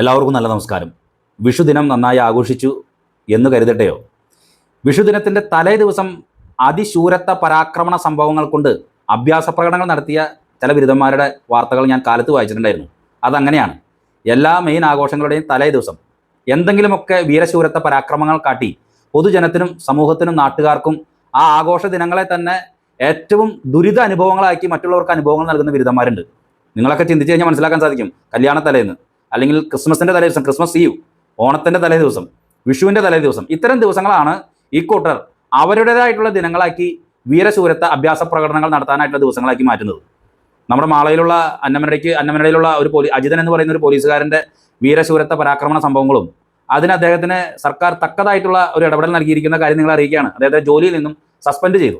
എല്ലാവർക്കും നല്ല നമസ്കാരം. വിഷുദിനം നന്നായി ആഘോഷിച്ചു എന്ന് കരുതട്ടെയോ? വിഷുദിനത്തിന്റെ തലേ ദിവസം അതിശൂരത്ത പരാക്രമണ സംഭവങ്ങൾ കൊണ്ട് അഭ്യാസ പ്രകടനങ്ങൾ നടത്തിയ ചില ബിരുദന്മാരുടെ വാർത്തകൾ ഞാൻ കാലത്ത് വായിച്ചിട്ടുണ്ടായിരുന്നു. അതങ്ങനെയാണ്. എല്ലാ മെയിൻ ആഘോഷങ്ങളുടെയും തലേ ദിവസം എന്തെങ്കിലുമൊക്കെ വീരശൂരത്ത പരാക്രമങ്ങൾ കാട്ടി പൊതുജനത്തിനും സമൂഹത്തിനും നാട്ടുകാർക്കും ആ ആഘോഷ ദിനങ്ങളെ തന്നെ ഏറ്റവും ദുരിത അനുഭവങ്ങളാക്കി മറ്റുള്ളവർക്ക് അനുഭവങ്ങൾ നൽകുന്ന ബിരുദന്മാരുണ്ട്. നിങ്ങളൊക്കെ ചിന്തിച്ച് കഴിഞ്ഞാൽ മനസ്സിലാക്കാൻ സാധിക്കും. കല്യാണ തലേന്ന് അല്ലെങ്കിൽ ക്രിസ്മസിന്റെ തലേ ദിവസം ക്രിസ്മസ് ഈവ് ഓണത്തിന്റെ തലേ ദിവസം വിഷുവിന്റെ തലേ ദിവസം ഇത്തരം ദിവസങ്ങളാണ് ഈ കൂട്ടർ അവരുടേതായിട്ടുള്ള ദിനങ്ങളാക്കി വീരശൂരത്ത അഭ്യാസ പ്രകടനങ്ങൾ നടത്താനായിട്ടുള്ള ദിവസങ്ങളാക്കി മാറ്റുന്നത്. നമ്മുടെ മാളയിലുള്ള അന്നമനടയ്ക്ക് അന്നമനടയിലുള്ള ഒരു പോലീസ് അജിതൻ എന്ന് പറയുന്ന ഒരു പോലീസുകാരന്റെ വീരശൂരത്ത പരാക്രമണ സംഭവങ്ങളും അതിന് അദ്ദേഹത്തിന് സർക്കാർ തക്കതായിട്ടുള്ള ഒരു ഇടപെടൽ നൽകിയിരിക്കുന്ന കാര്യം നിങ്ങൾ അറിയിക്കുകയാണ്. അദ്ദേഹത്തെ ജോലിയിൽ നിന്നും സസ്പെൻഡ് ചെയ്തു.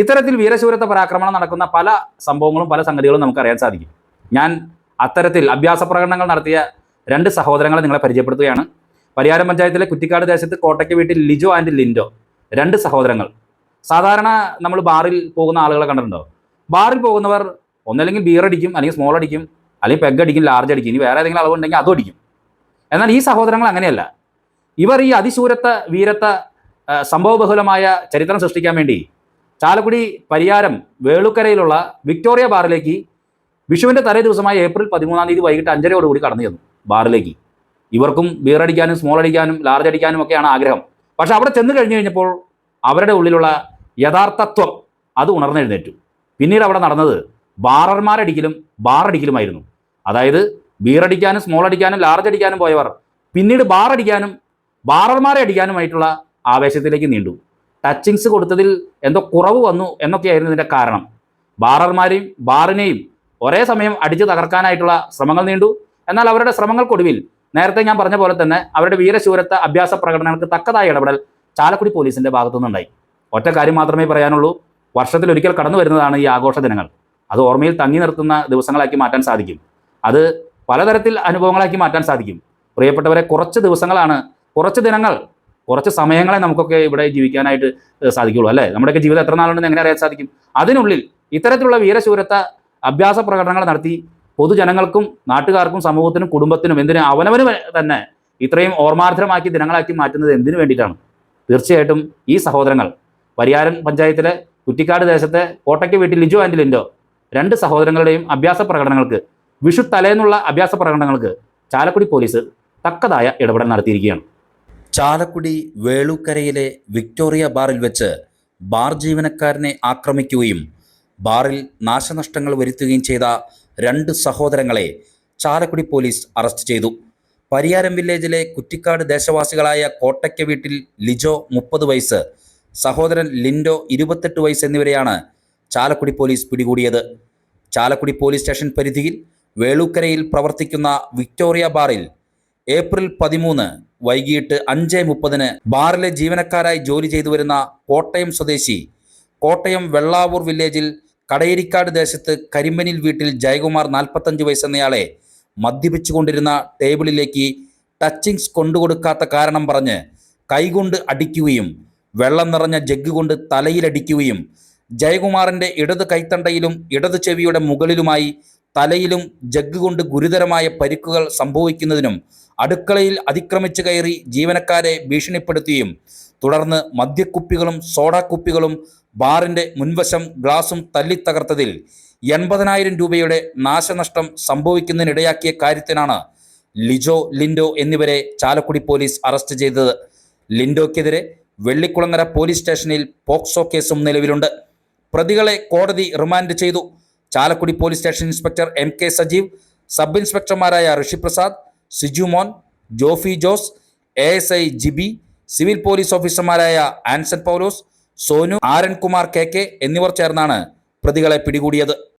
ഇത്തരത്തിൽ വീരശൂരത്ത പരാക്രമണം നടക്കുന്ന പല സംഭവങ്ങളും പല സംഗതികളും നമുക്ക് അറിയാൻ സാധിക്കും. ഞാൻ അത്തരത്തിൽ അഭ്യാസ പ്രകടനങ്ങൾ നടത്തിയ രണ്ട് സഹോദരങ്ങളെ നിങ്ങളെ പരിചയപ്പെടുത്തുകയാണ്. പരിയാരം പഞ്ചായത്തിലെ കുറ്റിക്കാട് ദേശത്ത് കോട്ടയ്ക്ക് വീട്ടിൽ ലിജോ ആൻഡ് ലിൻഡോ രണ്ട് സഹോദരങ്ങൾ. സാധാരണ നമ്മൾ ബാറിൽ പോകുന്ന ആളുകളെ കണ്ടിട്ടുണ്ടോ? ബാറിൽ പോകുന്നവർ ഒന്നല്ലെങ്കിൽ ബിയർ അടിക്കും അല്ലെങ്കിൽ സ്മോൾ അടിക്കും അല്ലെങ്കിൽ പെഗ് അടിക്കും ലാർജ് അടിക്കും ഇനി വേറെ ഏതെങ്കിലും അളവുണ്ടെങ്കിൽ അതും അടിക്കും. എന്നാൽ ഈ സഹോദരങ്ങൾ അങ്ങനെയല്ല. ഇവർ ഈ അതിശൂരത്ത വീരത്ത സംഭവബഹുലമായ ചരിത്രം സൃഷ്ടിക്കാൻ വേണ്ടി ചാലക്കുടി പരിയാരം വേളുക്കരയിലുള്ള വിക്ടോറിയ ബാറിലേക്ക് വിഷുവിന്റെ തലേ ദിവസമായ ഏപ്രിൽ പതിമൂന്നാം തീയതി വൈകിട്ട് അഞ്ചരയോടുകൂടി കടന്നു ചെന്നു ബാറിലേക്ക്. ഇവർക്കും ബിയർ അടിക്കാനും സ്മോൾ അടിക്കാനും ലാർജ് അടിക്കാനും ഒക്കെയാണ് ആഗ്രഹം. പക്ഷെ അവിടെ ചെന്ന് കഴിഞ്ഞു കഴിഞ്ഞപ്പോൾ അവരുടെ ഉള്ളിലുള്ള യഥാർത്ഥത്വം അത് ഉണർന്നെഴുന്നേറ്റു. പിന്നീട് അവിടെ നടന്നത് ബാറർമാരടിക്കലും ബാറടിക്കലുമായിരുന്നു. അതായത് ബിയർ അടിക്കാനും സ്മോൾ അടിക്കാനും ലാർജ് അടിക്കാനും പോയവർ പിന്നീട് ബാറടിക്കാനും ബാറർമാരെ അടിക്കാനുമായിട്ടുള്ള ആവേശത്തിലേക്ക് നീണ്ടു. ടച്ചിങ്സ് കൊടുത്തതിൽ എന്തോ കുറവ് വന്നു എന്നൊക്കെയായിരുന്നു ഇതിന്റെ കാരണം. ബാറർമാരെയും ബാറിനെയും ഒരേ സമയം അടിച്ചു തകർക്കാനായിട്ടുള്ള ശ്രമങ്ങൾ നീണ്ടു. എന്നാൽ അവരുടെ ശ്രമങ്ങൾക്കൊടുവിൽ നേരത്തെ ഞാൻ പറഞ്ഞ പോലെ തന്നെ അവരുടെ വീരശൂരത്തെ അഭ്യാസ പ്രകടനങ്ങൾക്ക് തക്കതായ ഇടപെടൽ ചാലക്കുടി പോലീസിന്റെ ഭാഗത്തുനിന്നുണ്ടായി. ഒറ്റ കാര്യം മാത്രമേ പറയാനുള്ളൂ. വർഷത്തിൽ ഒരിക്കൽ കടന്നു വരുന്നതാണ് ഈ ആഘോഷ ദിനങ്ങൾ. അത് ഓർമ്മയിൽ തങ്ങി നിർത്തുന്ന ദിവസങ്ങളാക്കി മാറ്റാൻ സാധിക്കും. അത് പലതരത്തിൽ അനുഭവങ്ങളാക്കി മാറ്റാൻ സാധിക്കും. പ്രിയപ്പെട്ടവരെ കുറച്ച് ദിവസങ്ങളാണ് കുറച്ച് ദിനങ്ങൾ കുറച്ച് സമയങ്ങളെ നമുക്കൊക്കെ ഇവിടെ ജീവിക്കാനായിട്ട് സാധിക്കുള്ളൂ അല്ലേ? നമ്മുടെയൊക്കെ ജീവിതം എത്ര നാളുണ്ടെന്ന് എങ്ങനെ അറിയാൻ സാധിക്കും? അതിനുള്ളിൽ ഇത്തരത്തിലുള്ള വീരശൂരത്ത അഭ്യാസ പ്രകടനങ്ങൾ നടത്തി പൊതുജനങ്ങൾക്കും നാട്ടുകാർക്കും സമൂഹത്തിനും കുടുംബത്തിനും എന്തിനും അവനവന് തന്നെ ഇത്രയും ഓർമാർദ്രമാക്കി ദിനങ്ങളാക്കി മാറ്റുന്നത് എന്തിനു വേണ്ടിയിട്ടാണ്? തീർച്ചയായിട്ടും ഈ സഹോദരങ്ങൾ പരിയാരൻ പഞ്ചായത്തിലെ കുറ്റിക്കാട് ദേശത്തെ കോട്ടയ്ക്ക് വീട്ടിൽ ലിജു ആൻഡ് ലിൻഡോ രണ്ട് സഹോദരങ്ങളുടെയും അഭ്യാസ പ്രകടനങ്ങൾക്ക് വിഷു തലേന്നുള്ള അഭ്യാസ പ്രകടനങ്ങൾക്ക് ചാലക്കുടി പോലീസ് തക്കതായ ഇടപെടൽ നടത്തിയിരിക്കുകയാണ്. ചാലക്കുടി വേളൂക്കരയിലെ വിക്ടോറിയ ബാറിൽ വെച്ച് ബാർ ജീവനക്കാരനെ ആക്രമിക്കുകയും ബാറിൽ നാശനഷ്ടങ്ങൾ വരുത്തുകയും ചെയ്ത രണ്ട് സഹോദരങ്ങളെ ചാലക്കുടി പോലീസ് അറസ്റ്റ് ചെയ്തു. പരിയാരം വില്ലേജിലെ കുറ്റിക്കാട് ദേശവാസികളായ കോട്ടയ്ക്ക വീട്ടിൽ ലിജോ മുപ്പത് വയസ്സ് സഹോദരൻ ലിൻഡോ ഇരുപത്തെട്ട് വയസ്സ് എന്നിവരെയാണ് ചാലക്കുടി പോലീസ് പിടികൂടിയത്. ചാലക്കുടി പോലീസ് സ്റ്റേഷൻ പരിധിയിൽ വേളൂക്കരയിൽ പ്രവർത്തിക്കുന്ന വിക്ടോറിയ ബാറിൽ ഏപ്രിൽ പതിമൂന്ന് വൈകിട്ട് അഞ്ച് മുപ്പതിന് ബാറിലെ ജീവനക്കാരായി ജോലി ചെയ്തു വരുന്ന കോട്ടയം സ്വദേശി കോട്ടയം വെള്ളാവൂർ വില്ലേജിൽ കടയേരിക്കാട് ദേശത്ത് കരിമ്പനിൽ വീട്ടിൽ ജയകുമാർ നാൽപ്പത്തഞ്ച് വയസ്സെന്നയാളെ മദ്യപിച്ചുകൊണ്ടിരുന്ന ടേബിളിലേക്ക് ടച്ചിങ്സ് കൊണ്ടുകൊടുക്കാത്ത കാരണം പറഞ്ഞ് കൈകൊണ്ട് അടിക്കുകയും വെള്ളം നിറഞ്ഞ ജഗ് കൊണ്ട് തലയിലടിക്കുകയും ജയകുമാറിന്റെ ഇടത് കൈത്തണ്ടയിലും ഇടത് ചെവിയുടെ മുകളിലുമായി തലയിലും ജഗ് കൊണ്ട് ഗുരുതരമായ പരിക്കുകൾ സംഭവിക്കുന്നതിനും അടുക്കളയിൽ അതിക്രമിച്ചു കയറി ജീവനക്കാരെ ഭീഷണിപ്പെടുത്തുകയും തുടർന്ന് മദ്യക്കുപ്പികളും സോഡാക്കുപ്പികളും ബാറിന്റെ മുൻവശം ഗ്ലാസും തല്ലിത്തകർത്തതിൽ എൺപതിനായിരം രൂപയുടെ നാശനഷ്ടം സംഭവിക്കുന്നതിനിടയാക്കിയ കാര്യത്തിനാണ് ലിജോ ലിൻഡോ എന്നിവരെ ചാലക്കുടി പോലീസ് അറസ്റ്റ് ചെയ്തത്. ലിൻഡോയ്ക്കെതിരെ വെള്ളിക്കുളങ്ങര പോലീസ് സ്റ്റേഷനിൽ പോക്സോ കേസും നിലവിലുണ്ട്. പ്രതികളെ കോടതി റിമാൻഡ് ചെയ്തു. Chalakudy police station inspector M K Sajeev sub ഇൻസ്പെക്ടർമാരായ Rishiprasad Sijumon Jofy Jose A S I Jibi civil police ഓഫീസർമാരായ ആൻസൺ പൗലോസ് സോനു ആരൻകുമാർ കെ കെ എന്നിവർ ചേർന്നാണ് പ്രതികളെ പിടികൂടിയത്.